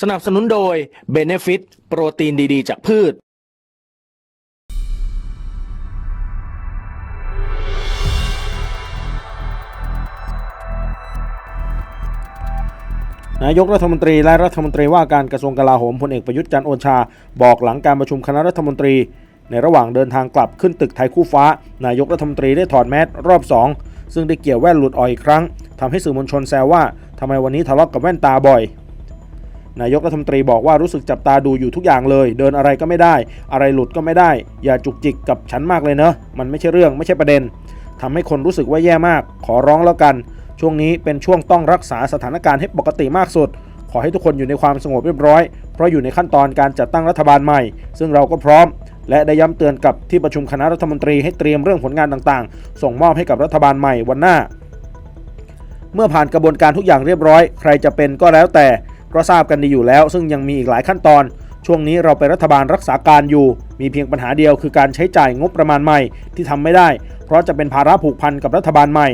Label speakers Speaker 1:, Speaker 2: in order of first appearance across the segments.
Speaker 1: สนับสนุนโดย b e n e f i t โปรตีนดีๆ จากพืช
Speaker 2: นายกรัฐมนตรีและรัฐมนตรีว่าการกระทรวงกลาโหมพลเอกประยุทธ์จันทร์โอชา บอกหลังการประชุมคณะรัฐมนตรี ในระหว่างเดินทางกลับขึ้นตึกไทยคู่ฟ้า นายกรัฐมนตรีได้ถอดแมสรอบ2ซึ่งได้เกี่ยวแว่นหลุดออกอีกครั้งทำให้สื่อมวลชนแซวว่าทำไมวันนี้ทะเลาะกับแว่นตาบ่อย นายกรัฐมนตรีบอกว่ารู้สึกจับตาดูอยู่ทุกอย่างเลย เดินอะไรก็ไม่ได้ อะไรหลุดก็ไม่ได้ อย่าจุกจิกกับฉันมากเลยเนอะมันไม่ใช่เรื่องไม่ใช่ประเด็นทำให้คนรู้สึกว่าแย่มาก ขอร้องแล้วกัน ช่วงนี้เป็นช่วงต้องรักษาสถานการณ์ให้ปกติมากสุด ขอให้ทุกคนอยู่ในความสงบเรียบร้อย เพราะอยู่ในขั้นตอนการจัดตั้งรัฐบาลใหม่ ซึ่งเราก็พร้อมและได้ย้ำเตือนกับที่ประชุมคณะรัฐมนตรีให้เตรียมเรื่องผลงานต่างๆ ส่งมอบให้กับรัฐบาลใหม่วันหน้า เมื่อผ่านกระบวนการทุกอย่างเรียบร้อย ใครจะเป็นก็แล้วแต่ ก็ทราบกันดีอยู่แล้ว ซึ่งยังมีอีกหลายขั้นตอน ช่วงนี้เราเป็นรัฐบาลรักษาการอยู่ มีเพียงปัญหาเดียวคือการใช้จ่ายงบประมาณใหม่ที่ทำไม่ได้ เพราะจะเป็นภาระผูกพันกับรัฐบาลใหม่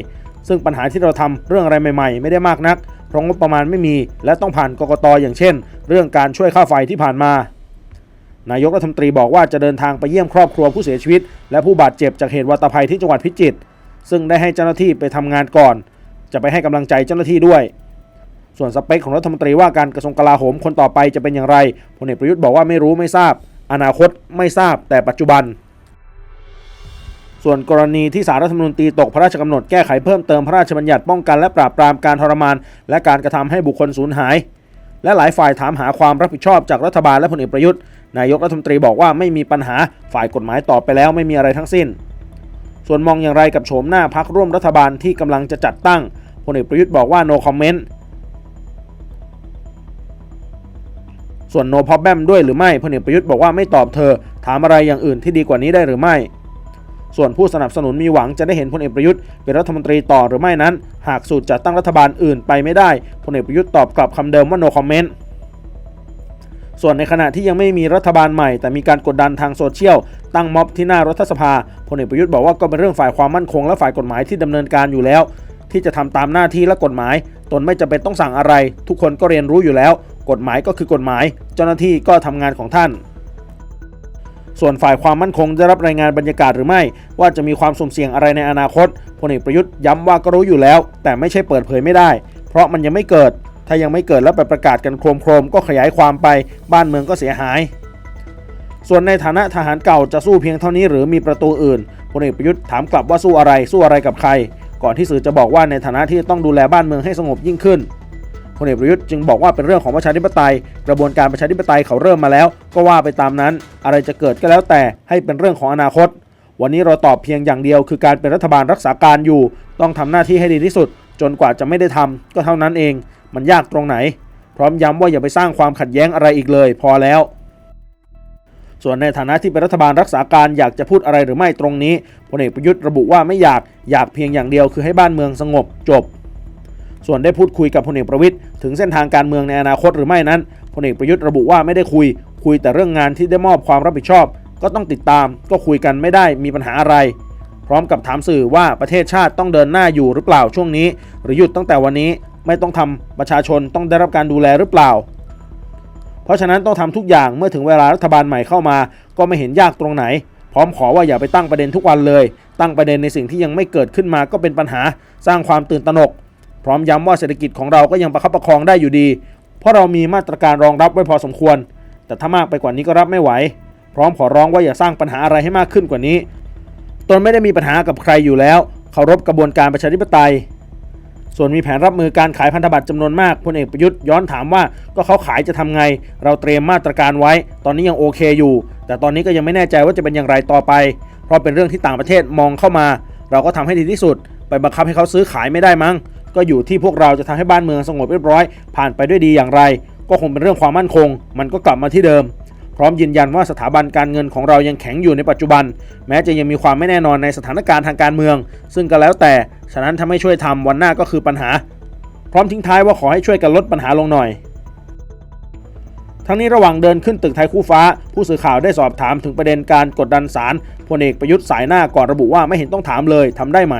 Speaker 2: ซึ่งปัญหาที่เราทำเรื่องอะไรใหม่ ๆ ไม่ได้มากนัก เพราะงบประมาณไม่มี และต้องผ่านกกตอย่างเช่น เรื่องการช่วยค่าไฟที่ผ่านมานายกรัฐมนตรีบอกว่าจะเดินทางไปเยี่ยมครอบครัวผู้เสียชีวิต และผู้บาดเจ็บจากเหตุวัตภัยที่จังหวัดพิจิตรซึ่งได้ให้เจ้าหน้าที่ไปทำงานก่อน จะไปให้กำลังใจเจ้าหน้าที่ด้วย ส่วนสเปคของรัฐมนตรีว่าการกระทรวงกลาโหมคนต่อไปจะเป็นอย่างไรพลเอกประยุทธ์บอกว่าไม่รู้ไม่ทราบ อนาคตไม่ทราบ แต่ปัจจุบัน ส่วนกรณีที่สารรัฐธรรมนูญตีตกพระราชกำหนดแก้ไขเพิ่มเติมพระราชบัญญัติป้องกันและปราบปรามการทรมาน และการกระทำให้บุคคลสูญหาย และหลายฝ่ายถามหาความรับผิดชอบจากรัฐบาลและพลเอกประยุทธ์นายกรัฐมนตรีบอกว่าไม่มีปัญหาฝ่ายกฎหมายตอบไปแล้วไม่มีอะไรทั้งสิ้น ส่วนมองอย่างไรกับโฉมหน้าพักร่วมรัฐบาลที่กำลังจะจัดตั้งพลเอกประยุทธ์บอกว่า no comment ส่วน no problem ด้วยหรือไม่พลเอกประยุทธ์บอกว่าไม่ตอบเธอ ถามอะไรอย่างอื่นที่ดีกว่านี้ได้หรือไม่ ส่วนผู้สนับสนุนมีหวังจะได้เห็นพลเอกประยุทธ์เป็นรัฐมนตรีต่อหรือไม่นั้น หากสูตรจัดตั้งรัฐบาลอื่นไปไม่ได้พลเอกประยุทธ์ตอบกลับคำเดิมว่า no comment ส่วนในขณะที่ยังไม่มีรัฐบาลใหม่ แต่มีการกดดันทางโซเชียล ตั้งม็อบที่หน้ารัฐสภาพลเอกประยุทธ์บอกว่าก็เป็นเรื่องฝ่ายความมั่นคงและฝ่ายกฎหมายที่ดำเนินการอยู่แล้ว ที่จะทำตามหน้าที่และกฎหมาย ตนไม่จำเป็นต้องสั่งอะไร ทุกคนก็เรียนรู้อยู่แล้ว กฎหมายก็คือกฎหมาย เจ้าหน้าที่ก็ทำงานของท่าน ส่วนฝ่ายความมั่นคงได้รับรายงานบรรยากาศหรือไม่ ว่าจะมีความสุ่มเสี่ยงอะไรในอนาคตพลเอกประยุทธ์ย้ำว่าก็รู้อยู่แล้ว แต่ไม่ใช่เปิดเผยไม่ได้ เพราะมันยังไม่เกิด ถ้ายังไม่เกิดแล้วไปประกาศกันโครมๆก็ขยายความไป บ้านเมืองก็เสียหายส่วนในฐานะทหารเก่าจะสู้เพียงเท่านี้หรือมีประตูอื่นพลเอกประยุทธ์ถามกลับว่าสู้อะไรสู้อะไรกับใคร ก่อนที่สื่อจะบอกว่าในฐานะที่ต้องดูแลบ้านเมืองให้สงบยิ่งขึ้น ลเอกประยุทธ์จึงบอกว่าเป็นเรื่องของประชาธิปไตย กระบวนการประชาธิปไตยเขาเริ่มมาแล้ว ก็ว่าไปตามนั้น อะไรจะเกิดก็แล้วแต่ให้เป็นเรื่องของอนาคต วันนี้เราตอบเพียงอย่างเดียว คือการเป็นรัฐบาลรักษาการอยู่ ต้องทำหน้าที่ให้ดีที่สุด จนกว่าจะไม่ได้ทำก็เท่านั้นเอง มันยากตรงไหน พร้อมย้ำว่าอย่าไปสร้างความขัดแย้งอะไรอีกเลย พอแล้วส่วนในฐานะที่เป็นรัฐบาลรักษาการอยากจะพูดอะไรหรือไม่ตรงนี้พลเอกประยุทธ์ระบุว่าไม่อยากอยากเพียงอย่างเดียวคือให้บ้านเมืองสงบจบ ส่วนได้พูดคุยกับพลเอกประวิทย์ถึงเส้นทางการเมืองในอนาคตหรือไม่นั้นพลเอกประยุทธ์ระบุว่าไม่ได้คุย คุยแต่เรื่องงานที่ได้มอบความรับผิดชอบ ก็ต้องติดตาม ก็คุยกันไม่ได้มีปัญหาอะไร พร้อมกับถามสื่อว่าประเทศชาติต้องเดินหน้าอยู่หรือเปล่าช่วงนี้ หรือหยุดตั้งแต่วันนี้ไม่ต้องทำประชาชนต้องได้รับการดูแลหรือเปล่า เพราะฉะนั้นต้องทำทุกอย่างเมื่อถึงเวลารัฐบาลใหม่เข้ามา ก็ไม่เห็นยากตรงไหน พร้อมขอว่าอย่าไปตั้งประเด็นทุกวันเลย ตั้งประเด็นในสิ่งที่ยังไม่เกิดขึ้นมาก็เป็นปัญหา สร้างความตื่นตระหนก พร้อมย้ำว่าเศรษฐกิจของเราก็ยังประคับประคองได้อยู่ดี เพราะเรามีมาตรการรองรับไว้พอสมควร แต่ถ้ามากไปกว่านี้ก็รับไม่ไหว พร้อมขอร้องว่าอย่าสร้างปัญหาอะไรให้มากขึ้นกว่านี้ ตนไม่ได้มีปัญหากับใครอยู่แล้วเคารพกระบวนการประชาธิปไตย ส่วนมีแผนรับมือการขายพันธบัตรจำนวนมากพลเอกประยุทธ์ย้อนถามว่าก็เขาขายจะทำไง เราเตรียมมาตรการไว้ ตอนนี้ยังโอเคอยู่ แต่ตอนนี้ก็ยังไม่แน่ใจว่าจะเป็นอย่างไรต่อไป เพราะเป็นเรื่องที่ต่างประเทศมองเข้ามา เราก็ทำให้ดีที่สุด ไปบังคับให้เขาซื้อขายไม่ได้มั้ง ก็อยู่ที่พวกเราจะทำให้บ้านเมืองสงบเรียบร้อย ผ่านไปด้วยดีอย่างไร ก็คงเป็นเรื่องความมั่นคง มันก็กลับมาที่เดิม พร้อมยืนยันว่าสถาบันการเงินของเรายังแข็งอยู่ในปัจจุบัน แม้จะยังมีความไม่แน่นอนในสถานการณ์ทางการเมือง ซึ่งก็แล้วแต่ฉะนั้นถ้าไม่ช่วยทำวันหน้าก็คือปัญหา พร้อมทิ้งท้ายว่าขอให้ช่วยกันลดปัญหาลงหน่อยทั้งนี้ระหว่างเดินขึ้นตึกไทยคู่ฟ้า ผู้สื่อข่าวได้สอบถามถึงประเด็นการกดดันศาลพลเอกประยุทธ์สายหน้าก่อนระบุว่าไม่เห็นต้องถามเลยทำได้ไหม